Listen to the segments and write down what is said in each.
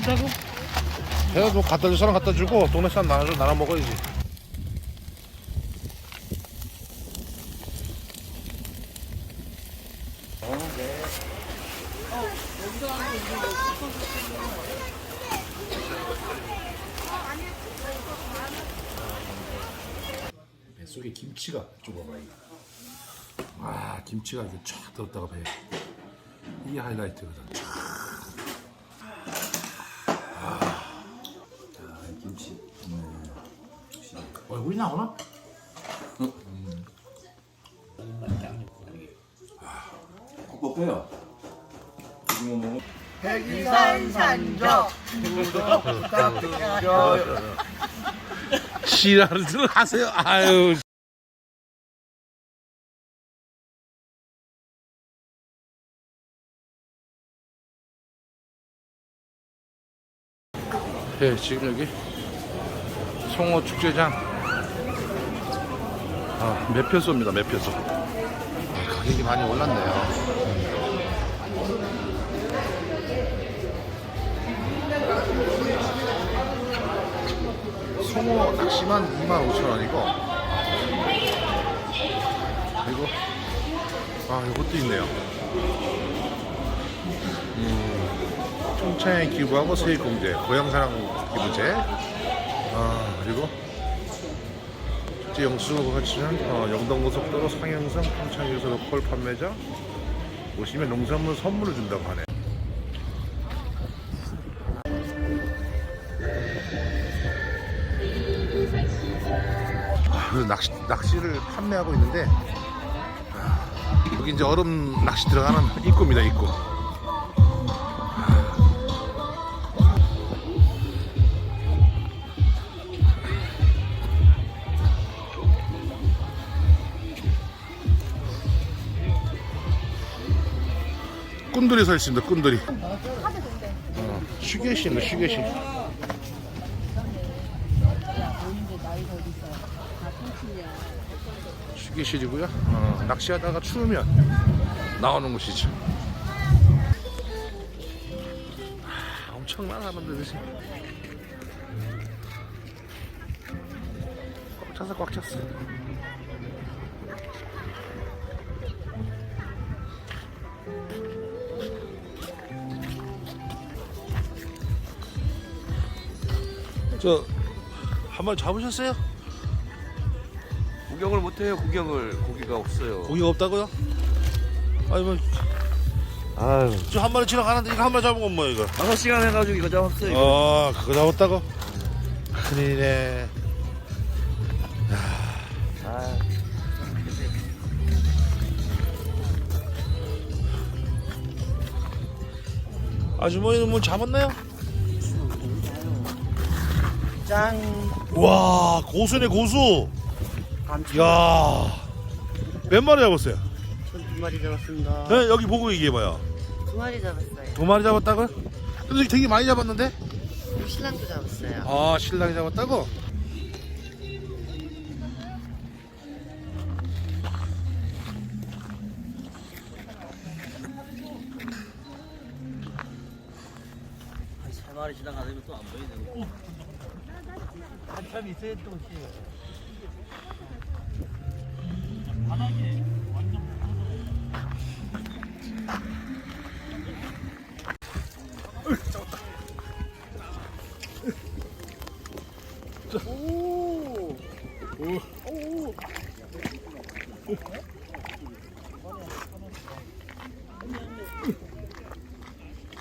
준다고? 내가 뭐 갖다 줄 사람 갖다 주고 동네 사람 나눠 나눠 먹어야지. 뱃속에 김치가 이거. 와 김치가 이렇게 쫙 들었다가 배. 이게 하이라이트거든. 쫙. 김치. 얼굴이 나오나? 뻑뻑해요. 이거 먹으면 백이산 산적 부탁드려요. 지랄을 들어가세요. 아유. 네, 지금 여기 송어 축제장 아, 매표소입니다. 매표소. 아, 가격이 많이 올랐네요. 송어 낚시만 25,000원이고 그리고 아 이것도 있네요 음, 총창에 기부하고 세입공제 고향사랑 기부제 아 그리고 축제 영수 같이는 어, 영동고속도로 상영선 평창에서 로컬 판매자 오시면 농산물 선물을 준다고 하네. 아, 낚시, 낚시를 판매하고 있는데 아, 여기 이제 얼음 낚시 들어가는 입구입니다 입구 꾼들이 서 있습니다 꾼들이 어, 휴게실입니다 휴게실 휴게실이고요. 어, 낚시하다가 추우면 나오는 곳이죠. 아, 엄청난 사람들이 지금 꽉 찼어, 꽉 찼어. 저한번 잡으셨어요? 구경을 못해요. 구경을 고기가 없어요. 고기가 없다고요? 아니 뭐, 아유. 저 한 마리 지나가는데 이거 한 마리 잡은 건 뭐야 이거? 다섯 시간 해가지고 이거 잡았어요. 이거. 어, 그거 잡았다고? 큰일이네. 아. 아주머니는 뭐 잡았나요? 짠. 와, 고수네 고수. 감사. 야, 몇 마리 잡았어요? 두 마리 잡았습니다. 네, 여기 보고 얘기해봐요. 두 마리 잡았어요. 두 마리 잡았다고요? 근데 되게 많이 잡았는데? 신랑도 잡았어요. 아, 신랑이 잡았다고? 세 마리 지나가는 것도 안 보이네. 한참 있어야 또 오지.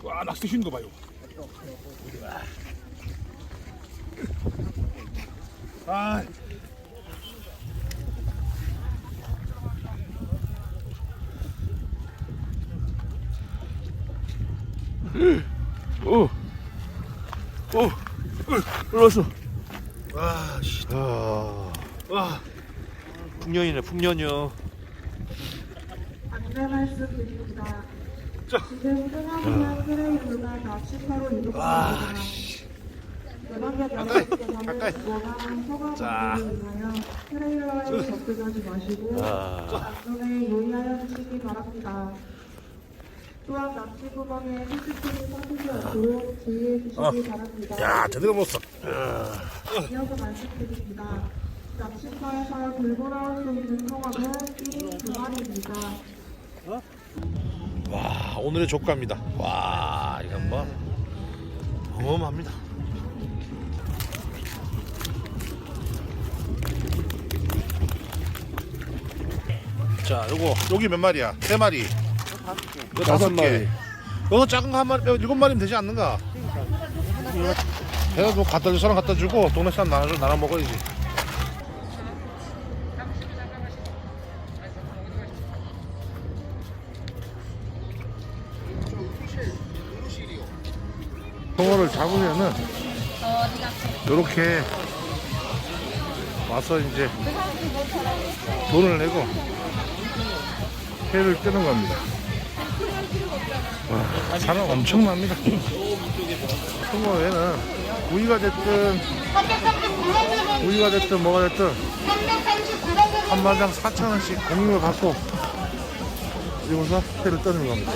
와, 낚시 쉬는 거 봐요. 아, 오. 오. 올라왔어. 와, 씨. 아, 와. 풍년이네 풍년이요. 안내 말씀드립니다. 자. 지금 흥하면 트레이블가 다 추가로 이동합니다. 가까이. 자. 주시기 바랍니다. 또한 납치 구멍에 CCTV 설치지 않도록 주의해 주시기 바랍니다. 야, 제대로 먹었어. 이어서 말씀드립니다. 납치터에서 들고 나올 수 있는 통화는 1인 2마리입니다. 와, 오늘의 조가입니다. 와, 이건 뭐 어마어마합니다. 자, 요거 여기 몇 마리야? 세 마리. 이거 다섯 마리. 너도 작은 거 한 마리 빼고 일곱 마리면 되지 않는가? 내가 뭐 갖다 줄 사람 갖다 주고 동네 사람 나눠 나눠 먹어야지. 송어를 잡으면은 이렇게 와서 이제 돈을 내고 회를 뜨는 겁니다. 와, 사람 엄청납니다. 송어회는 구이가 됐든 구이가 됐든 뭐가 됐든 한 마당 4천 원씩 공임을 받고 여기서 회를 뜨는 겁니다.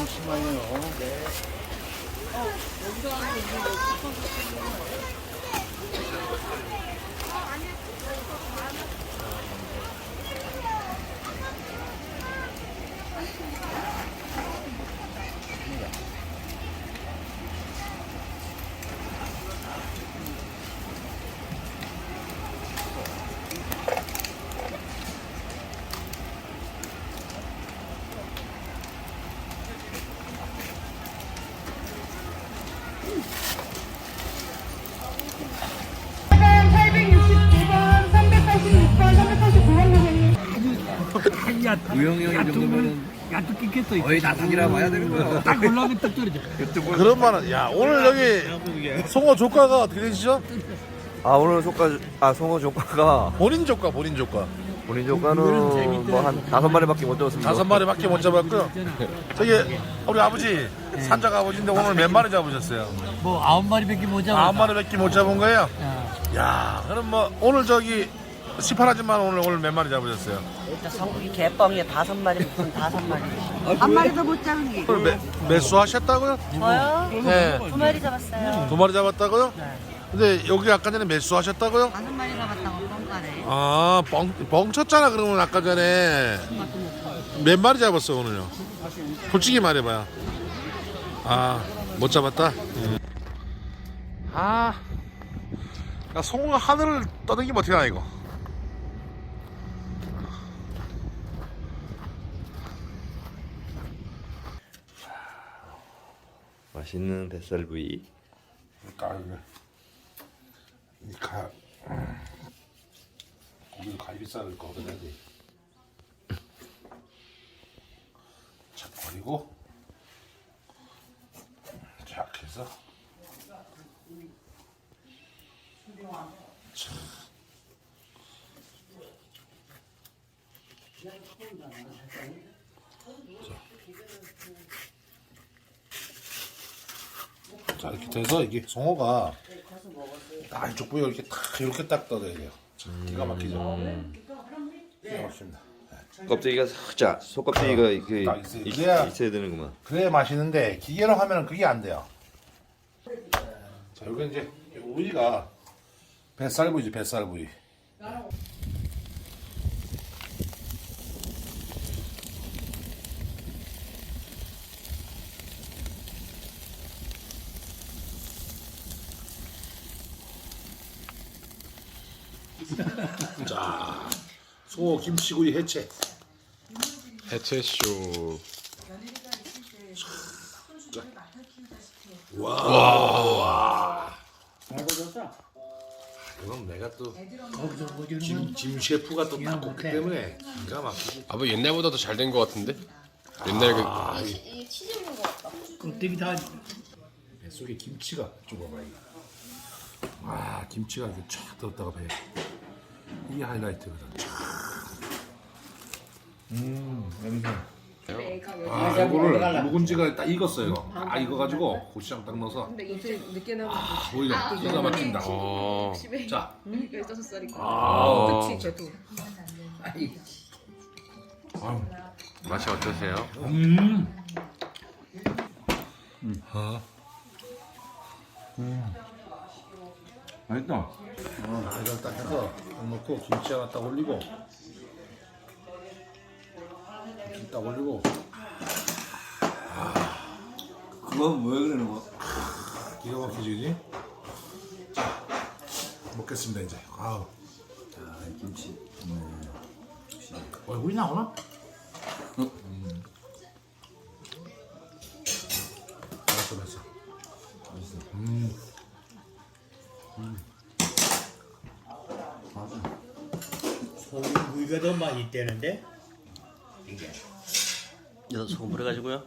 우영이 야뚝 끼겠어. 거의 나상이라 봐야 되는 거야. 딱 올라오면 딱 떨어져. 그런 말은 야 오늘 여기 송어 조가가 어떻게 되시죠? 아 오늘 조카 아 송어 조카가 본인 조가 본인 조가 본인 조카는 뭐 한 다섯 마리밖에 못 잡았습니다. 다섯 마리밖에 못 잡았고요. 저기 우리 아버지 산적 아버지인데 오늘 몇 마리 잡으셨어요? 뭐 아홉 마리밖에 못 잡아. 아홉 마리밖에 못 잡은 거예요? 야 그럼 뭐 오늘 저기 18하지만 오늘 오늘 몇 마리 잡으셨어요? 일단 성국이 개뻥이에 다섯 마리 다섯 마리 한 마리도 못 잡은 게 오늘 매, 매수 하셨다고요? 저요? 네. 두 마리 잡았어요 두 마리 잡았다고요? 근데 여기 아까 전에 매수 하셨다고요? 다섯 마리 잡았다고 뻥가네 아, 뻥, 뻥 쳤잖아, 그러면 아까 전에. 몇 마리 잡았어, 오늘요? 솔직히 말해봐요. 아, 못 잡았다? 음. 아, 야, 송어가 하늘을 떠다니면 어떻게 하나, 이거? 맛있는 뱃살 부위. 딱, 이거. 이 가, 고기를 갈비살을 거둬야지. 자, 버리고. 자 이렇게 돼서 이게 송어가 딱 이쪽 부위가 이렇게 딱 이렇게 딱 떠져야 돼요. 자, 기가 막히죠. 기가 막힙니다. 껍데기가 살짝 속껍데기가 이렇게 딱 있어야- 있- 그래야- 있어야 되는구만. 그래야 맛있는데 기계로 하면은 그게 안 돼요. 자 여기 이제 이 부위가 뱃살 부위지 뱃살 부위. 송어 김치구이 해체. 해체쇼. 그건 내가 또 짐, 짐 셰프가 또딱 굽기 때문에 기가 막히지. 아버 옛날보다 더 잘 된 것 같은데? 옛날 그 아, 이 이 치즈 있는 것 같다. 껍데기 다 뱃속에 김치가 좁아봐 이거. 아 김치가 이렇게 쫙 들었다가 배. 이게 하이라이트거든. 쫙. 음, 냄새. 아, 이거를 묵은지가 딱 익었어요. 아, 익어가지고 고추장 딱 넣어서. 근데 이제 늦게 나면 아, 오히려 기가 막힌다. 어. 자, 15살이고. 아, 그치. 아유, 맛이 어떠세요? 음. 아, 맛있다. 아, 이걸 딱 해서 딱 넣고 김치 하나 딱 올리고. 딱 올리고. 그건 왜 그러는 거야? 기가 막히지, 그지? 자, 먹겠습니다 이제. 아우. 아, 김치. 얼굴이 나오나? 음. 맛있어, 맛있어. 음. 소금구이가 더 맛있대는데 여기서 소금 뿌려가지고요.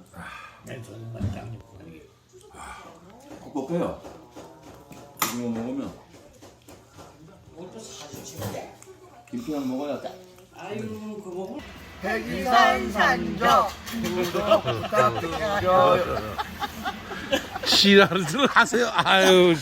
난 소금만 딱 넣고 꼭 먹어요. 이거 먹으면. 김치만 먹어야 돼. 백이산 산적 시라를 하세요. 아유.